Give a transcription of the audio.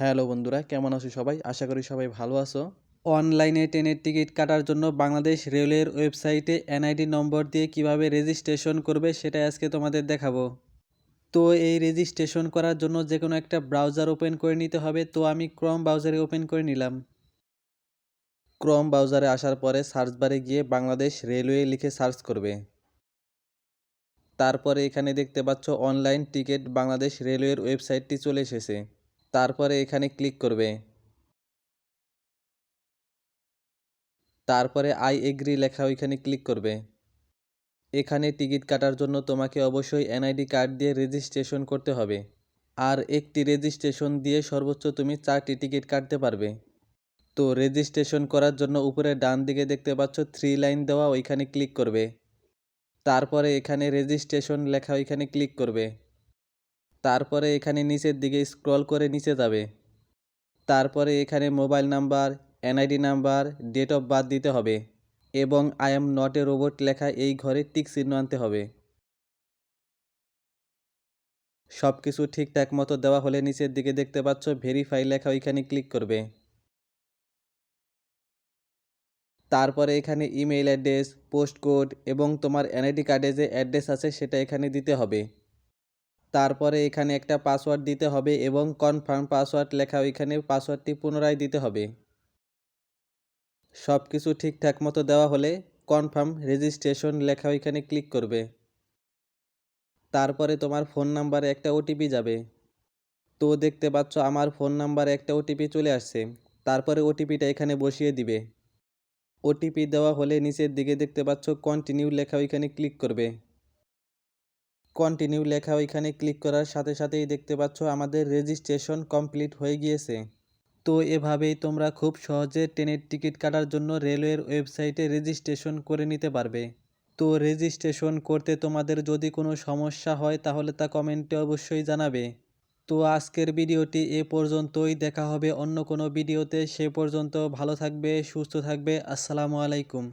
Hello বন্ধুরা, কেমন আছো সবাই? আশা করি সবাই ভালো আছো। অনলাইনে ট্রেনের টিকিট কাটার জন্য বাংলাদেশ রেলের ওয়েবসাইটে এনআইডি নম্বর দিয়ে কীভাবে রেজিস্ট্রেশন করবে সেটা আজকে তোমাদের দেখাবো। তো এই রেজিস্ট্রেশন করার জন্য যে কোনো একটা ব্রাউজার ওপেন করে নিতে হবে। তো আমি ক্রম ব্রাউজারে ওপেন করে নিলাম। ক্রম ব্রাউজারে আসার পরে সার্চ বারে গিয়ে বাংলাদেশ রেলওয়ে লিখে সার্চ করবে। তারপরে এখানে দেখতে পাচ্ছ, অনলাইন টিকিট বাংলাদেশ রেলওয়ের ওয়েবসাইটটি চলে এসেছে। তারপরে এখানে ক্লিক করবে। তারপরে আই এগ্রি লেখা ওইখানে ক্লিক করবে। এখানে টিকিট কাটার জন্য তোমাকে অবশ্যই এনআইডি কার্ড দিয়ে রেজিস্ট্রেশন করতে হবে। আর একটি রেজিস্ট্রেশন দিয়ে সর্বোচ্চ তুমি চারটি টিকিট কাটতে পারবে। তো রেজিস্ট্রেশন করার জন্য উপরে ডান দিকে দেখতে পাচ্ছ থ্রি লাইন দেওয়া ওইখানে ক্লিক করবে। তারপরে এখানে রেজিস্ট্রেশন লেখা ওইখানে ক্লিক করবে। তারপরে এখানে নিচের দিকে স্ক্রল করে নিচে যাবে। তারপরে এখানে mobile number NID number date of birth দিতে হবে এবং I am not a robot লেখা এই ঘরে টিক চিহ্ন আনতে হবে। সব কিছু ঠিকঠাক মতো দেওয়া হলে নিচের দিকে দেখতে পাচ্ছ ভেরিফাই লেখা ওইখানে ক্লিক করবে। তারপরে এখানে ইমেল অ্যাড্রেস পোস্ট কোড এবং তোমার এনআইডি কার্ডে যে অ্যাড্রেস আছে সেটা এখানে দিতে হবে। তারপরে এখানে একটা পাসওয়ার্ড দিতে হবে এবং কনফার্ম পাসওয়ার্ড লেখা ওইখানে পাসওয়ার্ডটি পুনরায় দিতে হবে। সব কিছু ঠিকঠাক মতো দেওয়া হলে কনফার্ম রেজিস্ট্রেশন লেখা ওইখানে ক্লিক করবে। তারপরে তোমার ফোন নাম্বারে একটা ওটিপি যাবে। তো দেখতে পাচ্ছ আমার ফোন নাম্বারে একটা ওটিপি চলে আসছে। তারপরে ওটিপিটা এখানে বসিয়ে দিবে। ওটিপি দেওয়া হলে নিচের দিকে দেখতে পাচ্ছ কন্টিনিউ লেখা ওইখানে ক্লিক করবে। কন্টিনিউ লেখা ওইখানে ক্লিক করার সাথে সাথেই দেখতে পাচ্ছ আমাদের রেজিস্ট্রেশন কমপ্লিট হয়ে গিয়েছে। তো এভাবেই তোমরা খুব সহজে ট্রেনের টিকিট কাটার জন্য রেলওয়ের ওয়েবসাইটে রেজিস্ট্রেশন করে নিতে পারবে। তো রেজিস্ট্রেশন করতে তোমাদের যদি কোনো সমস্যা হয় তাহলে তা কমেন্টে অবশ্যই জানাবে। তো আজকের ভিডিওটি এ পর্যন্তই, দেখা হবে অন্য কোনো ভিডিওতে, সে পর্যন্ত ভালো থাকবে, সুস্থ থাকবে, আসসালামু আলাইকুম।